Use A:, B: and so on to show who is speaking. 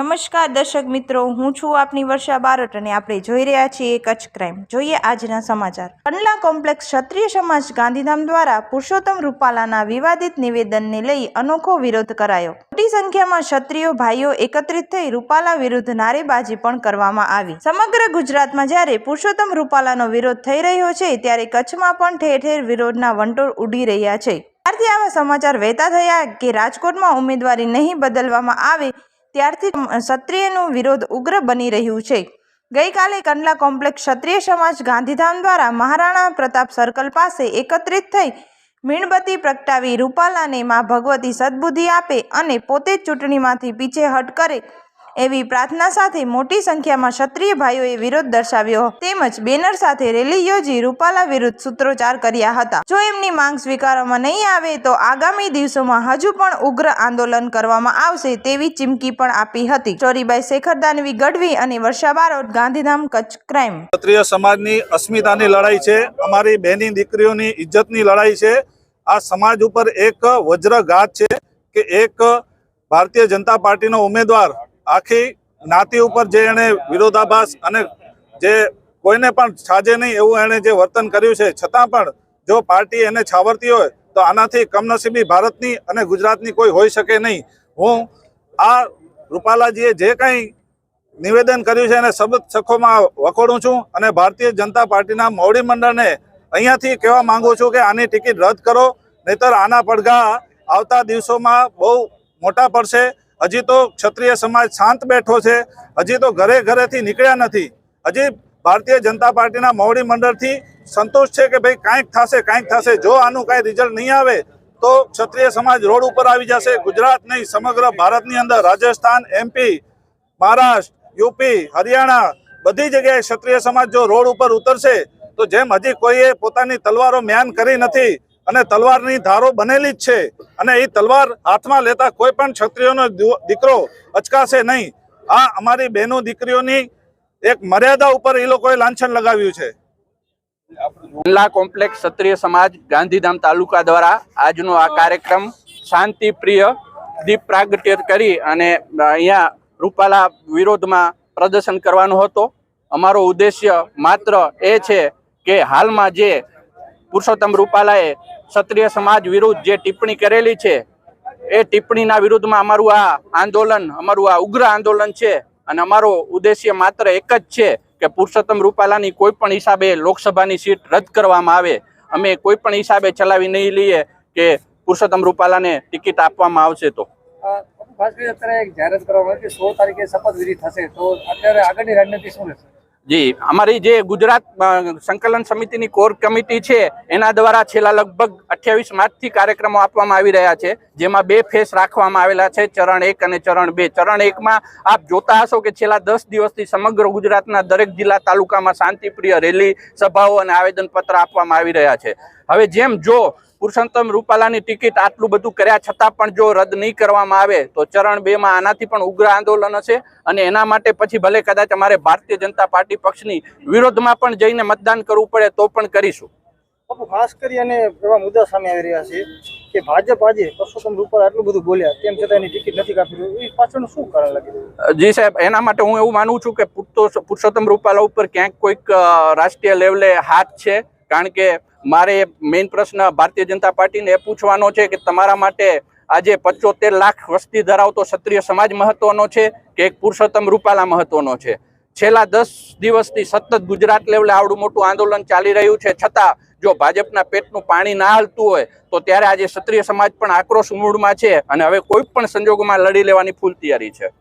A: નમસ્કાર દર્શક મિત્રો, હું છું આપની વર્ષા બારટ અને આપણે જોઈ રહ્યા છીએ કચ્છ ક્રાઇમ જોઈએ આજના સમાચાર. કંડલા કોમ્પ્લેક્સ ક્ષત્રિય સમાજ ગાંધીધામ દ્વારા પુરુષોત્તમ રૂપાલાના વિવાદિત નિવેદનને લઈ અનોખો વિરોધ કરાયો. મોટી સંખ્યામાં ક્ષત્રિયો ભાઈઓ એકત્રિત થઈ રૂપાલા વિરુદ્ધ નારેબાજી પણ કરવામાં આવી. સમગ્ર ગુજરાતમાં જ્યારે પુરુષોત્તમ રૂપાલાનો વિરોધ થઈ રહ્યો છે, ત્યારે કચ્છમાં પણ ઠેર ઠેર વિરોધના વંટોળ ઉડી રહ્યા છે. ત્યારથી આવા સમાચાર વહેતા થયા કે રાજકોટમાં ઉમેદવારી નહીં બદલવામાં આવે ત્યારથી ક્ષત્રિયનું વિરોધ ઉગ્ર બની રહ્યું છે. ગઈકાલે કંડલા કોમ્પ્લેક્ષ ક્ષત્રિય સમાજ ગાંધીધામ દ્વારા મહારાણા પ્રતાપ સર્કલ પાસે એકત્રિત થઈ મીણબત્તી પ્રગટાવી રૂપાલાને માં ભગવતી સદબુદ્ધિ આપે અને પોતે ચૂંટણીમાંથી પીછેહટ કરે એવી પ્રાર્થના સાથે મોટી સંખ્યામાં ક્ષત્રિય ભાઈઓએ વિરોધ દર્શાવ્યો. તેમજ બેનર સાથે રેલી યોજી રૂપાલા વિરુદ્ધ સૂત્રોચ્ચાર કર્યા હતા. જો એમની માંગ સ્વીકારવામાં નહીં આવે તો આગામી દિવસોમાં હજુ પણ ઉગ્ર આંદોલન કરવામાં આવશે તેવી ચીમકી પણ આપી હતી. ચોરીબાઈ શેખર, દાનવી ગઢવી અને વર્ષા બારોટ, ગાંધીધામ કચ્છ ક્રાઇમ.
B: ક્ષત્રિય સમાજની અસ્મિતાની લડાઈ છે, અમારી બહેની દીકરીઓની ઇજ્જતની લડાઈ છે. આ સમાજ ઉપર એક વજ્રઘાત છે કે એક ભારતીય જનતા પાર્ટીનો ઉમેદવાર આખી જ્ઞાતિ ઉપર જે એણે વિરોધાભાસ અને જે કોઈને પણ છાજે નહીં એવું એણે જે વર્તન કર્યું છે, છતાં પણ જો પાર્ટી એને છાવરતી હોય, તો આનાથી કમનસીબી ભારતની અને ગુજરાતની કોઈ હોઈ શકે નહીં. હું આ રૂપાલાજીએ જે કંઈ નિવેદન કર્યું છે એને શબ્દ સખોમાં વખોડું છું અને ભારતીય જનતા પાર્ટીના મોવડી મંડળને અહીંયાથી કહેવા માંગુ છું કે આની ટિકિટ રદ કરો, નહીતર આના પડઘા આવતા દિવસોમાં બહુ મોટા પડશે. હજી તો ક્ષત્રિય સમાજ શાંત બેઠો છે. હજી તો ઘરે ઘરેથી નીકળ્યા નથી. હજી ભારતીય જનતા પાર્ટીના મોવડી મંડળથી સંતોષ છે કે ભાઈ કાંઈક થશે કાંઈક થશે. જો આનું કાંઈ રિઝલ્ટ નહીં આવે, તો ક્ષત્રિય સમાજ રોડ ઉપર આવી જશે. ગુજરાત નહીં, સમગ્ર ભારતની અંદર રાજસ્થાન એમપી મહારાષ્ટ્ર યુપી હરિયાણા બધી જગ્યાએ ક્ષત્રિય સમાજ જો રોડ ઉપર ઉતરશે, તો જેમ હજી કોઈએ પોતાની તલવારો મ્યાન કરી નથી અને તલવારની ધારો બનેલી જ છે. અને એ તલવાર હાથમાં લેતા કોઈ પણ ક્ષત્રિયોનો દીકરો અચકાશે નહીં. આ અમારી બહેનો દીકરીઓની એક મર્યાદા ઉપર એ લોકોએ લાંછન લગાવ્યું છે.
C: કંડલા કોમ્પ્લેક્સ ક્ષત્રિય સમાજ ગાંધીધામ તાલુકા દ્વારા આજનો આ કાર્યક્રમ શાંતિ પ્રિય દીપ પ્રાગટ્ય કરી અને અહીંયા રૂપાલા વિરોધમાં પ્રદર્શન કરવાનો હતો. અમારો ઉદ્દેશ્ય માત્ર એ છે કે હાલમાં જે પુરુષોત્તમ રૂપાલાએ ક્ષત્રિય સમાજ વિરુદ્ધ જે ટિપ્પણી કરેલી છે, એ ટિપ્પણીના વિરુદ્ધમાં અમારું આ આંદોલન, અમારું આ ઉગ્ર આંદોલન છે અને અમારો ઉદ્દેશ્ય માત્ર એક જ છે કે પુરુષોત્તમ રૂપાલાની કોઈ પણ હિસાબે લોકસભાની સીટ રદ કરવામાં આવે. અમે કોઈ પણ હિસાબે ચલાવી નહીં લઈએ કે પુરુષોત્તમ રૂપાલાને ટિકિટ આપવામાં આવશે તો.
D: ખાસ કરીને અત્યારે એક જાહેરાત કરવામાં આવી કે સોળ તારીખે શપથવિધિ થશે. તો અત્યારે આગળની રણનીતિ શું રહેશે?
C: જી, અમારી જે ગુજરાત સંકલન સમિતિની કોર કમિટી છે, એના દ્વારા છેલ્લા લગભગ અઠ્યાવીસ માર્ચથી કાર્યક્રમો આપવામાં આવી રહ્યા છે, જેમાં બે ફેસ રાખવામાં આવેલા છે, ચરણ એક અને ચરણ બે. ચરણ એકમાં આપ જોતા હશો કે છેલ્લા દસ દિવસથી સમગ્ર ગુજરાતના દરેક જિલ્લા તાલુકામાં શાંતિપ્રિય રેલી, સભાઓ અને આવેદનપત્ર આપવામાં આવી રહ્યા છે. હવે જેમ જો પુરુષોત્તમ રૂપાલાની ટિકિટ આટલું બધું કર્યા છતાં પણ જો રદ નહીં કરવામાં આવે તો ચરણ બે માં આનાથી પણ ઉગ્ર આંદોલન હશે અને એના માટે પછી ભલે કદાચ અમારે ભારતીય જનતા પાર્ટી પક્ષની વિરોધમાં પણ જઈને મતદાન કરવું પડે તો પણ કરીશું.
D: ખાસ કરી અને એવા મુદ્દા સામે આવી રહ્યા છે કે ભાજપ આજે પરસોત્તમ રૂપાલા આટલું બધું બોલ્યા તેમ છતાં એની ટિકિટ નથી કાપી એ પાછળનું શું કારણ લાગે
C: જી સાહેબ એના માટે હું એવું માનું છું કે પુરુષોત્તમ રૂપાલા ઉપર ક્યાંક કોઈક રાષ્ટ્રીય લેવલે હાથ છે કારણ કે મારે મેઇન પ્રશ્ન ભારતીય જનતા પાર્ટીને એ પૂછવાનો છે કે તમારા માટે આજે પચોતેર લાખ વસ્તી ધરાવતો ક્ષત્રિય સમાજ મહત્વનો છે કે એક પુરુષોત્તમ રૂપાલા મહત્વનો છે? છેલ્લા દસ દિવસથી સતત ગુજરાત લેવલે આવડું મોટું આંદોલન ચાલી રહ્યું છે. છતાં જો ભાજપના પેટનું પાણી ના હાલતું હોય, તો ત્યારે આજે ક્ષત્રિય સમાજ પણ આક્રોશ મૂળમાં છે અને હવે કોઈ પણ સંજોગોમાં લડી લેવાની ફૂલ તૈયારી છે.